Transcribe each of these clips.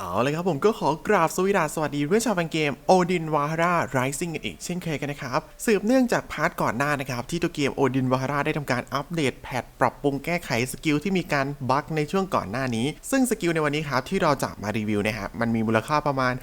เอาเลยครับผมก็ขอกราบสวสดาสวัสดีเพื่อนชาวแฟนเกม Odin v a h a r a Rising กันอีกเช่นเคยกันนะครับ สืบเนื่องจากพาร์ทก่อนหน้านะครับ ที่ตัวเกม Odin v a h a r a ได้ทำการอัปเดตแพทปรับปรุงแก้ไขสกิลที่มีการบั๊กในช่วงก่อนหน้านี้ ซึ่งสกิลในวันนี้ครับ ที่เราจะมารีวิวนะครับมันมีมูลค่าประมาณ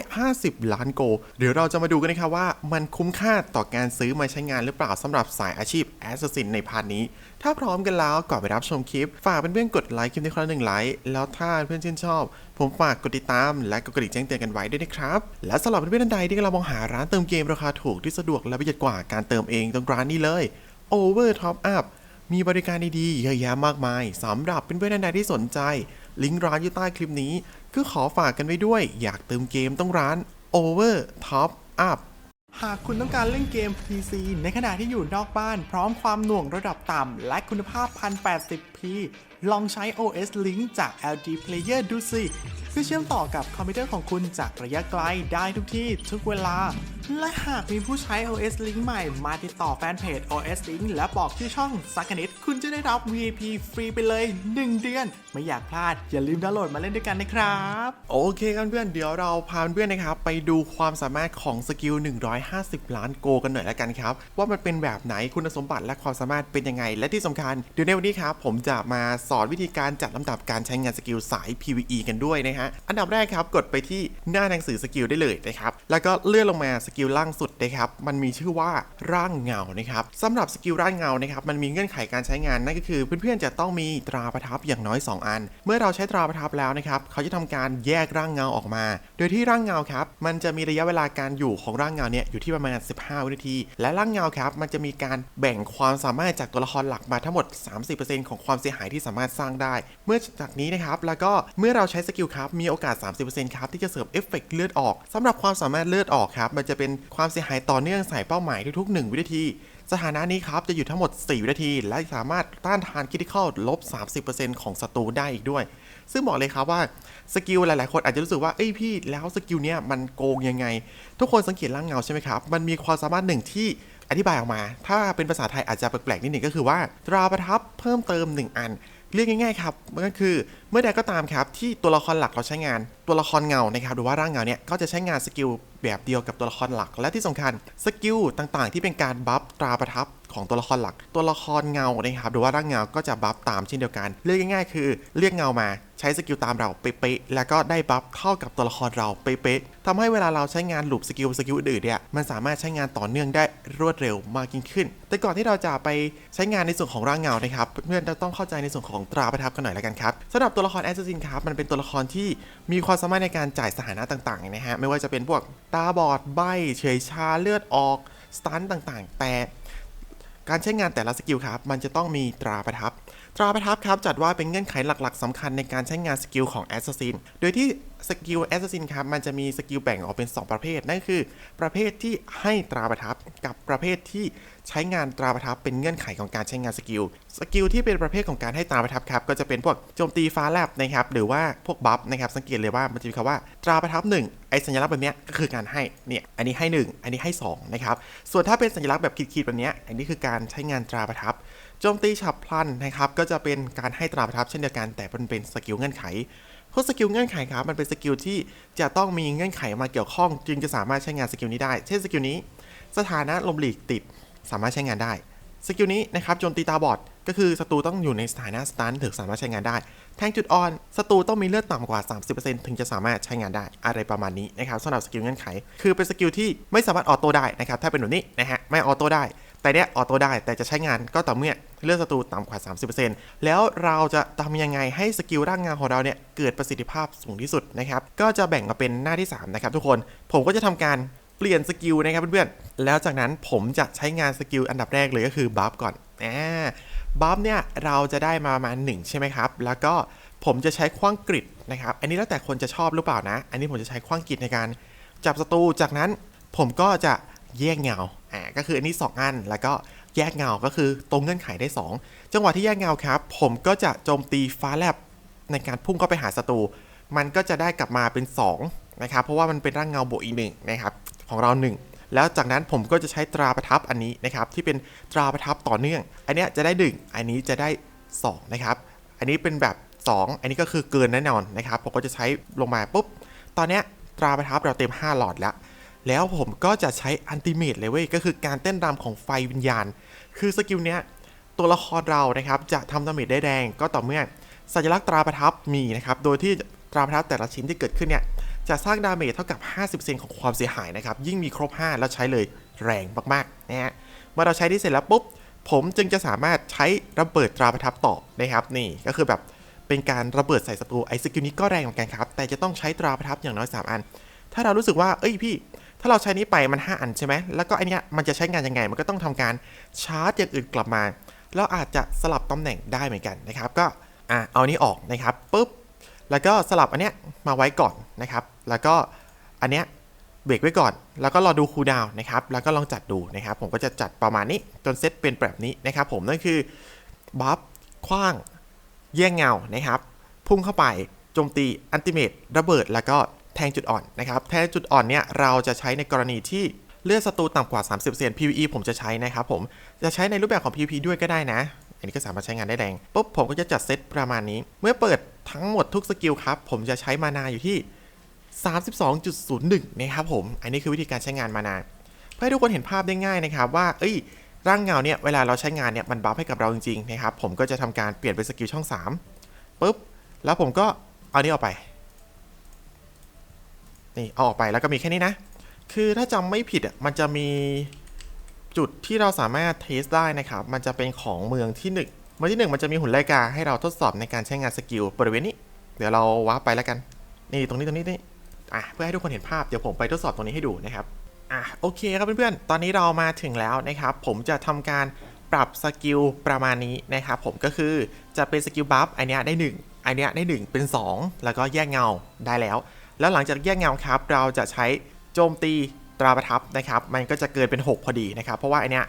150 ล้านโกเดี๋ยวเราจะมาดูกันนะครับว่ามันคุ้มค่าต่อการซื้อมาใช้งานหรือเปล่าสำหรับสายอาชีพ Assassin ในพาร์ทนี้ถ้าพร้อมกันแล้วก่อนไปรับชมคลิป ฝากเพื่อนๆกดไลค์คลิปนี้คนละหนึ่งไลค์แล้วถ้าเพื่อนชื่นชอบผมฝากกดติดตามและกดกระดิ่งแจ้งเตือนกันไว้ด้วยนะครับ และสำหรับเพื่อนๆท่านใดที่กำลังมองหาร้านเติมเกมราคาถูกที่สะดวกและประหยัดกว่าการเติมเองตรงร้านนี้เลย Over Top Up มีบริการดีๆเยอะแยะมากมายสำหรับเพื่อนๆท่านใดที่สนใจ ลิงก์ร้านอยู่ใต้คลิปนี้ ก็ขอฝากกันไว้ด้วย อยากเติมเกมต้องร้าน Over Top Up หากคุณต้องการเล่นเกม PC ในขณะที่อยู่นอกบ้าน พร้อมความหน่วงระดับต่ำ และคุณภาพ 1080p ลองใช้ OS Link จาก LG Player ดูสิเพื่อเชื่อมต่อกับคอมพิวเตอร์ของคุณจากระยะไกลได้ทุกที่ทุกเวลา และหากมีผู้ใช้ OS Link ใหม่มาติดต่อแฟนเพจ OS Link และบอกชื่อช่องสักนิด คุณจะได้รับ VIP ฟรีไปเลย 1 เดือน ไม่อยากพลาด อย่าลืมดาวน์โหลดมาเล่นด้วยกันนะครับ โอเคกันเพื่อนเดี๋ยวเราพาเพื่อนนะครับ ไปดูความสามารถของสกิล 150 ล้านโกกันหน่อยแล้วกันครับ ว่ามันเป็นแบบไหนคุณสมบัติและความสามารถเป็นยังไง และที่สำคัญเดี๋ยวในวันนี้ครับผมจะมาสอนวิธีการจัดลำดับการใช้งานสกิลสาย PVE กันด้วยนะฮะอันดับแรกครับกดไปที่หน้าหนังสือสกิลได้เลยนะครับแล้วก็เลื่อนลงมาสกิลล่างสุดนะครับมันมีชื่อว่าร่างเงานะครับสำหรับสกิลร่างเงานะครับมันมีเงื่อนไขการใช้งานนั่นก็คือ เพื่อนๆจะต้องมีตราประทับอย่างน้อย 2 อัน เมื่อเราใช้ตราประทับแล้วนะครับเขาจะทำการแยกร่างเงาออกมา โดยที่ร่างเงาครับมันจะมีระยะเวลาการอยู่ของร่างเงาเนี่ยอยู่ที่ประมาณ 15 วินาที และร่างเงาครับมันจะมีการแบ่งความสามารถจากตัวละครหลักมาทั้งหมด 30%ของความเสียหายที่สามารถสร้างได้ เมื่อจากนี้นะครับแล้วก็เมื่อเราใช้สกิลครับมีโอกาส 30%ครับที่จะเสริมเอฟเฟกต์เลือดออกสำหรับความสามารถเลือดออกครับมันจะเป็นความเสียหายต่อเนื่องใส่เป้าหมายทุกๆ 1 วินาที สถานะนี้ครับ จะอยู่ทั้งหมด 4 วินาที และสามารถต้านทานคิติคอลลบ 30%ของศัตรูได้อีกด้วย ซึ่งบอกเลยครับว่าสกิลหลายๆ คนอาจจะรู้สึกว่า เอ้ยพี่แล้วสกิลเนี้ยมันโกงยังไง ทุกคนสังเกตร่างเงาใช่ไหมครับ มันมีความสามารถหนึ่งที่อธิบายออกมา ถ้าเป็นภาษาไทยอาจจะแปลกๆนิดหนึ่งก็คือว่าตราประทับเพิ่มเติม 1 อัน เรียกง่ายๆครับมันก็คือเมื่อใดก็ตามครับที่ตัวละครหลักเราใช้งานตัวละครเงานะครับหรือว่าร่างเงาเนี่ยก็จะใช้งานสกิลแบบเดียวกับตัวละครหลัก และที่สำคัญสกิลต่างๆ ที่เป็นการบัฟตราประทับ ของตัวละครหลัก ตัวละครเงานะครับหรือว่าร่างเงาก็จะบัฟตามเช่นเดียวกัน เรียกง่ายๆคือเรียกเงามาใช้สกิลตามเราเป๊ะๆแล้วก็ได้บัฟเท่ากับตัวละครเราเป๊ะๆทำให้เวลาเราใช้งานหลุปสกิลสกิลอื่นเนี่ยมันสามารถใช้งานต่อเนื่องได้รวดเร็วมากยิ่งขึ้น แต่ก่อนที่เราจะไปใช้งานในส่วนของร่างเงานะครับเพื่อนจะต้องเข้าใจในส่วนของตราประทับกันหน่อยแล้วกันครับสำหรับตัวละครแอสซินครับมันเป็นตัวละครที่มีความสามารถในการจ่ายสถานะต่างๆนะฮะไม่ว่าจะเป็นพวกตาบอดใบเฉยชาเลือดออกสตันต่างๆ แต่ การใช้งานแต่ละสกิลครับ มันจะต้องมีตราประทับ ตราประทับครับจัดว่าเป็นเงื่อนไขหลักๆสำคัญในการใช้งานสกิลของแอสซัสซิน โดยที่ สกิล Assassin ครับมันจะมีสกิลแบ่งออกเป็น 2 ประเภท นั่นคือ ประเภทที่ให้ตราประทับกับประเภทที่ใช้งานตราประทับเป็นเงื่อนไขของการใช้งานสกิล สกิลที่เป็นประเภทของการให้ตราประทับครับก็จะเป็นพวกโจมตีฟ้าแลบนะครับหรือว่าพวกบัฟนะครับสังเกตเลยว่ามันจะมีคำว่าตราประทับ 1 ไอสัญลักษณ์แบบเนี้ยก็คือการให้เนี่ยอันนี้ให้ 1 อันนี้ให้2นะครับส่วนถ้าเป็นสัญลักษณ์แบบขีดๆแบบเนี้ยอันนี้คือการใช้งานตราประทับโจมตีฉับพลันนะครับก็จะเป็นการให้ตราประทับเช่นเดียวกันแต่มันเป็นสกิลเงื่อนไข เพราะสกิลเงื่อนไขครับ มันเป็นสกิลที่จะต้องมีเงื่อนไขมาเกี่ยวข้อง จึงจะสามารถใช้งานสกิลนี้ได้ เช่นสกิลนี้ สถานะลมหลีกติดสามารถใช้งานได้ สกิลนี้นะครับโจมตีตาบอด ก็คือศัตรูต้องอยู่ในสถานะสตันถึงสามารถใช้งานได้ แทงจุดอ่อนศัตรูต้องมีเลือดต่ำกว่า 30%ถึงจะสามารถใช้งานได้อะไรประมาณนี้นะครับสำหรับสกิลเงื่อนไข คือเป็นสกิลที่ไม่สามารถออโต้ได้นะครับถ้าเป็นแบบนี้นะฮะไม่ออโต้ได้ แต่เนี้ยออโต้ได้แต่จะใช้งานก็ต่อเมื่อเลือดศัตรูต่ำกว่า 30%แล้วเราจะทำยังไงให้สกิลร่างงานของเราเนี่ยเกิดประสิทธิภาพสูงที่สุดนะครับก็จะแบ่งมาเป็นหน้าที่ 3 นะครับทุกคน ผมก็จะทำการเปลี่ยนสกิลนะครับเพื่อนๆ แล้วจากนั้นผมจะใช้งานสกิลอันดับแรกเลยก็คือบัฟก่อนอ่าบัฟเนี่ยเราจะได้มาประมาณ1ใช่ไหมครับ แล้วก็ผมจะใช้คว้างกริดนะครับ อันนี้แล้วแต่คนจะชอบหรือเปล่านะ อันนี้ผมจะใช้คว้างกริดในการจับศัตรู จากนั้นผมก็จะ แยกเงา อ่า ก็คืออันนี้ 2 อัน แล้วก็แยกเงา ก็คือตรงเงื่อนไขได้ 2 จังหวะที่แยกเงาครับ ผมก็จะโจมตีฟ้าแลบในการพุ่งเข้าไปหาศัตรู มันก็จะได้กลับมาเป็น 2 นะครับ เพราะว่ามันเป็นร่างเงาบวกอีกหนึ่งนะครับ ของเรา 1แล้วจากนั้นผมก็จะใช้ตราประทับอันนี้นะครับที่เป็นตราประทับต่อเนื่อง อันเนี้ยจะได้1อันนี้จะได้ 2 นะครับ อันนี้เป็นแบบ 2 อันนี้ก็คือเกินแน่นอนนะครับผมก็จะใช้ลงมาปุ๊บ ตอนเนี้ยตราประทับเราเต็ม 5 หลอดแล้ว แล้วผมก็จะใช้อันติเมตเลยเว้ยก็คือการเต้นรำของไฟวิญญาณ คือสกิลเนี้ยตัวละครเรานะครับจะทำดาเมจได้แรงก็ต่อเมื่อสัญลักษณ์ตราประทับมีนะครับโดยที่ตราประทับแต่ละชิ้นที่เกิดขึ้นเนี่ยจะสร้างดาเมจเท่ากับ 50%ของความเสียหายนะครับ ยิ่งมีครบ 5 แล้วใช้เลยแรงมากๆนะฮะเมื่อเราใช้ที่เสร็จแล้วปุ๊บ ผมจึงจะสามารถใช้ระเบิดตราประทับต่อนะครับนี่ก็คือแบบเป็นการระเบิดใส่ศัตรูไอ้สกิลนี้ก็แรงเหมือนกันครับ แต่จะต้องใช้ตราประทับอย่างน้อย 3 อัน ถ้าเรารู้สึกว่าเอ้ยพี่ ถ้าเราใช้นี้ไปมัน 5 อันใช่ไหมแล้วก็ไอเนี้ยมันจะใช้งานยังไง มันก็ต้องทำการชาร์จอย่างอื่นกลับมาเราอาจจะสลับตำแหน่งได้เหมือนกันนะครับ ก็อะเอานี้ออกนะครับปุ๊บ แล้วก็สลับอันเนี้ยมาไว้ก่อนนะครับ แล้วก็อันเนี้ยเบรกไว้ก่อน แล้วก็รอดูคูลดาวน์นะครับ แล้วก็ลองจัดดูนะครับ ผมก็จะจัดประมาณนี้จนเซตเป็นแบบนี้นะครับผมนั่นคือบัฟคว้างแย่งเงานะครับ พุ่งเข้าไปโจมตีอันติเมตระเบิดแล้วก็ แทงจุดอ่อนนะครับ แทงจุดอ่อนเนี่ยเราจะใช้ในกรณีที่เลือดศัตรูต่ำกว่า 30เซน PVE ผมจะใช้นะครับผม จะใช้ในรูปแบบของ PVP ด้วยก็ได้นะ อันนี้ก็สามารถใช้งานได้แรงปุ๊บผมก็จะจัดเซตประมาณนี้ เมื่อเปิดทั้งหมดทุกสกิลครับ ผมจะใช้มานาอยู่ที่ 32.01 นะครับผม อันนี้คือวิธีการใช้งานมานา เพื่อให้ทุกคนเห็นภาพได้ง่ายนะครับว่า เอ้ย ร่างเงาเนี่ยเวลาเราใช้งานเนี่ยมันบัฟให้กับเราจริงๆนะครับ ผมก็จะทำการเปลี่ยนเป็นสกิลช่อง3ปุ๊บ แล้วผมก็เอานี้ออกไป นี่เอาออกไปแล้วก็มีแค่นี้นะ คือถ้าจำไม่ผิดอะมันจะมีจุดที่เราสามารถเทสได้นะครับ มันจะเป็นของเมืองที่1เมืองที่ 1 มันจะมีหุ่นไลกาให้เราทดสอบในการใช้งานสกิลบริเวณนี้ เดี๋ยวเราว้าร์ปไปแล้วกัน นี่ตรงนี้ตรงนี้นี่อะเพื่อให้ทุกคนเห็นภาพเดี๋ยวผมไปทดสอบตรงนี้ให้ดูนะครับอะโอเคครับเพื่อนๆ ตอนนี้เรามาถึงแล้วนะครับ ผมจะทำการปรับสกิลประมาณนี้นะครับผมก็คือจะเป็นสกิลบัฟอันเนี้ยได้ 1 อันเนี้ยได้ 1 เป็น 2 แล้วก็แยกเงาได้แล้ว แล้วหลังจากแยกเงาครับ เราจะใช้โจมตีตราประทับนะครับ มันก็จะเกินเป็น 6 พอดีนะครับ เพราะว่าอันเนี้ย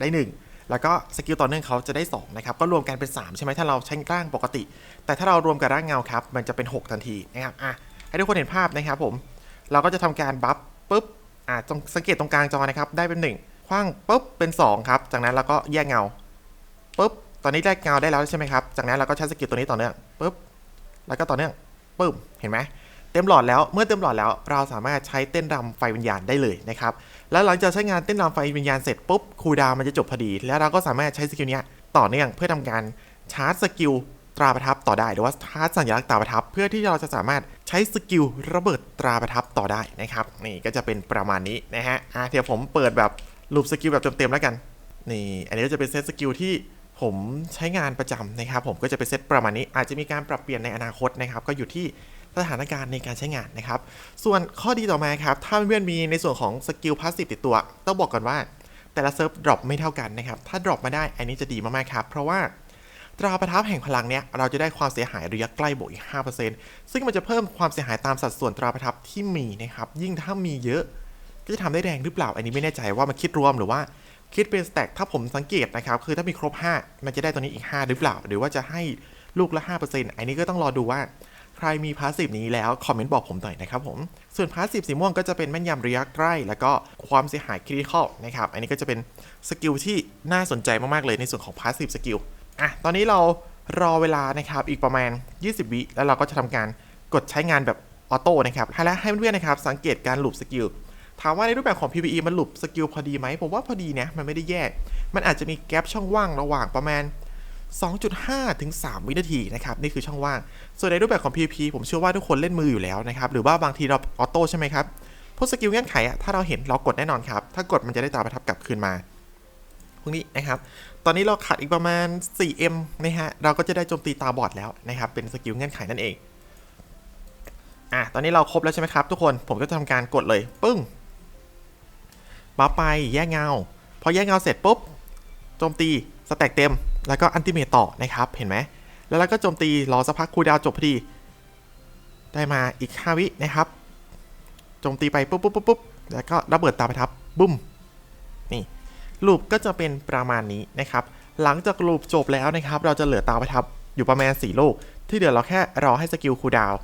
ได้ 1 แล้วก็สกิลต่อเนื่องเขาจะได้ 2 นะครับ ก็รวมกันเป็น 3 ใช่ไหมถ้าเราใช้ร่างปกติ แต่ถ้าเรารวมกับร่างเงาครับ มันจะเป็น 6 ทันทีนะครับ อะ ให้ทุกคนเห็นภาพนะครับผม เราก็จะทำการบัฟปุ๊บ อ่าตรงสังเกตตรงกลางจอนะครับ ได้เป็น 1 คว้างปุ๊บ เป็น 2 ครับ จากนั้นเราก็แยกเงาปุ๊บ ตอนนี้ได้เงาได้แล้วใช่ไหมครับ จากนั้นเราก็ใช้สกิลตัวนี้ต่อเนื่องปุ๊บ แล้วก็ต่อเนื่องปึ้มเห็นไหม ต็มหลอดแล้วเมื่อเต็มหลอดแล้วเราสามารถใช้เต้นรำไฟวิญญาณได้เลยนะครับแล้วหลังจากใช้งานเต้นรำไฟวิญญาณเสร็จปุ๊บคูดาวมันจะจบพอดี แล้วเราก็สามารถใช้สกิลนี้ต่อเนื่องเพื่อทำการชาร์จสกิลตราประทับต่อได้หรือว่าชาร์จสัญลักษณ์ตราประทับ เพื่อที่เราจะสามารถใช้สกิลระเบิดตราประทับต่อได้นะครับนี่ก็จะเป็นประมาณนี้นะฮะอะเดี๋ยวผมเปิดแบบลูปสกิลแบบเต็มๆแล้วกันนี่อันนี้ก็จะเป็นเซตสกิลที่ผมใช้งานประจำนะครับผมก็จะเป็นเซตประมาณนี้อาจจะมีการปรับเปลี่ยนในอนาคตนะครับก็อยู่ที่ สถานการณ์ในการใช้งานนะครับ ส่วนข้อดีต่อมาครับ ถ้าเพื่อนมีในส่วนของสกิลพาสซีฟติดตัว ต้องบอกก่อนว่าแต่ละเซิร์ฟดรอปไม่เท่ากันนะครับ ถ้าดรอปมาได้อันนี้จะดีมากๆครับ เพราะว่าตราประทับแห่งพลังเนี่ยเราจะได้ความเสียหายระยะใกล้บวกอีก 5%ซึ่งมันจะเพิ่มความเสียหายตามสัดส่วนตราประทับที่มีนะครับ ยิ่งถ้ามีเยอะ ก็จะทำได้แรงหรือเปล่า อันนี้ไม่แน่ใจว่ามันคิดรวมหรือว่าคิดเป็นสแต็กถ้าผมสังเกตนะครับ คือถ้ามีครบ 5 มันจะได้ตัวนี้อีก 5 หรือเปล่า หรือว่าจะให้ลูกละ 5%อันนี้ก็ต้องรอดูว่า ใครมีพาสซีฟนี้แล้ว คอมเมนต์บอกผมหน่อยนะครับผม ส่วนพาสซีฟสีม่วงก็จะเป็นแม่นยำระยะใกล้ แล้วก็ความเสียหายคริติคอลนะครับ อันนี้ก็จะเป็นสกิลที่น่าสนใจมาก ๆ เลยในส่วนของพาสซีฟสกิลอะตอนนี้เรารอเวลานะครับอีกประมาณ 20 วิแล้วเราก็จะทำการกดใช้งานแบบออโต้นะครับให้และให้เพื่อนๆนะครับสังเกตการหลุปสกิลถามว่าในรูปแบบของ PVE มันหลุปสกิลพอดีไหมผมว่าพอดีนะมันไม่ได้แย่ มันอาจจะมีแกลบช่องว่างระหว่างประมาณ 2.5 ถึง 3 วินาทีนะครับ นี่คือช่องว่าง ส่วนในรูปแบบของ PVP ผมเชื่อว่าทุกคนเล่นมืออยู่แล้วนะครับ หรือว่าบางทีเราออโต้ใช่ไหมครับพวกสกิลเงื่อนไขอะถ้าเราเห็นเรากดแน่นอนครับ ถ้ากดมันจะได้ตาประทับกลับคืนมา พวกนี้นะครับ ตอนนี้เราขาดอีกประมาณ 4M นะฮะ เราก็จะได้โจมตีตาบอดแล้วนะครับ เป็นสกิลเงื่อนไขนั่นเอง อะ ตอนนี้เราครบแล้วใช่ไหมครับ ทุกคน ผมก็จะทำการกดเลย ปึ้งบัฟไป แยกเงา พอแยกเงาเสร็จปุ๊บ โจมตี สแต็กเต็ม แล้วก็อันติเมตต่อนะครับ เห็นไหม แล้วเราก็โจมตีรอสักพักคูดาวจบพอดี ได้มาอีก 5 วินะครับ โจมตีไปปุ๊บปุ๊บปุ๊บปุ๊บแล้วก็ระเบิดตาประทับบุ้ม นี่ลูปก็จะเป็นประมาณนี้นะครับ หลังจากลูปจบแล้วนะครับ เราจะเหลือตาประทับอยู่ประมาณ 4 ลูก ที่เหลือเราแค่รอให้สกิลคูดาว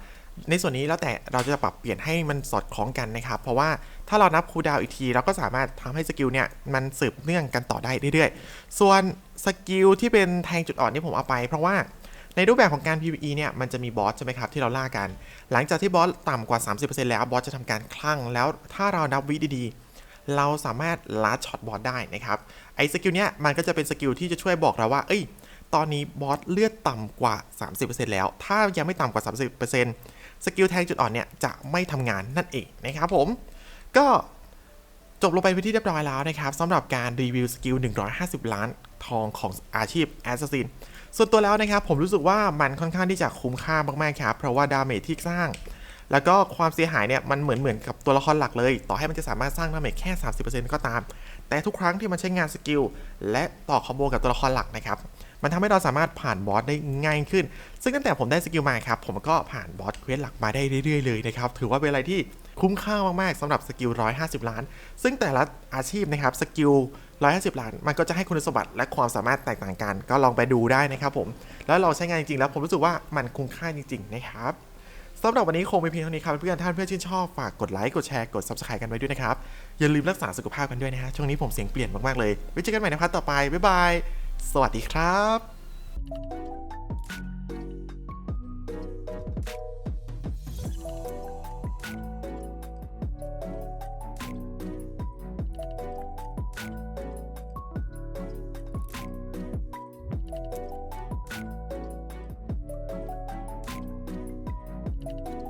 ในส่วนนี้แล้วแต่เราจะปรับเปลี่ยนให้มันสอดคล้องกันนะครับ เพราะว่าถ้าเรานับคูดาวอีกที เราก็สามารถทำให้สกิลเนี่ยมันสืบเนื่องกันต่อได้เรื่อยๆ ส่วนสกิลที่เป็นแทงจุดอ่อนที่ผมเอาไป เพราะว่าในรูปแบบของการ PVE เนี่ยมันจะมีบอสใช่ไหมครับที่เราล่ากัน หลังจากที่บอสต่ำกว่า 30%แล้วบอสจะทำการคลั่งแล้วถ้าเรานับวิดีๆเราสามารถลัดช็อตบอสได้นะครับไอ้สกิลเนี้ยมันก็จะเป็นสกิลที่จะช่วยบอกเราว่าเอ้ย ตอนนี้บอสเลือดต่ำกว่า 30%แล้ว ถ้ายังไม่ต่ำกว่า 30% สกิลแทงจุดอ่อนเนี่ยจะไม่ทำงานนั่นเองนะครับผม ก็จบลงไปเป็นที่เรียบร้อยแล้วนะครับสำหรับการรีวิวสกิล 150 ล้านทองของอาชีพแอสซัสซินส่วนตัวแล้วนะครับ ผมรู้สึกว่ามันค่อนข้างที่จะคุ้มค่ามากๆครับเพราะว่าดาเมจที่สร้าง แล้วก็ความเสียหายเนี่ยมันเหมือนเหมือนกับตัวละครหลักเลย ต่อให้มันจะสามารถสร้างดาเมจแค่ 30%ก็ตาม แต่ทุกครั้งที่มันใช้งานสกิลและต่อคอมโบกับตัวละครหลักนะครับมันทำให้เราสามารถผ่านบอสได้ง่ายขึ้น ซึ่งตั้งแต่ผมได้สกิลมาครับ ผมก็ผ่านบอสเควสหลักมาได้เรื่อยๆเลยนะครับ ถือว่าเป็นอะไรที่คุ้มค่ามากๆสำหรับสกิล 150 ล้าน ซึ่งแต่ละอาชีพนะครับ สกิล 150 ล้าน มันก็จะให้คุณสมบัติและความสามารถแตกต่างกัน ก็ลองไปดูได้นะครับผม แล้วลองใช้งานจริงๆแล้วผมรู้สึกว่ามันคุ้มค่าจริง ๆ นะครับ สำหรับวันนี้คงไปเพียงเท่านี้ครับเพื่อนๆท่านเพื่อนชื่นชอบฝากกดไลค์กดแชร์กด subscribe กันไว้ด้วยนะครับ อย่าลืมรักษาสุขภาพกันด้วยนะฮะช่วงนี้ผมเสียงเปลี่ยนมากๆเลยไว้เจอกันใหม่ในพาร์ทต่อไปบ๊ายบายสวัสดีครับ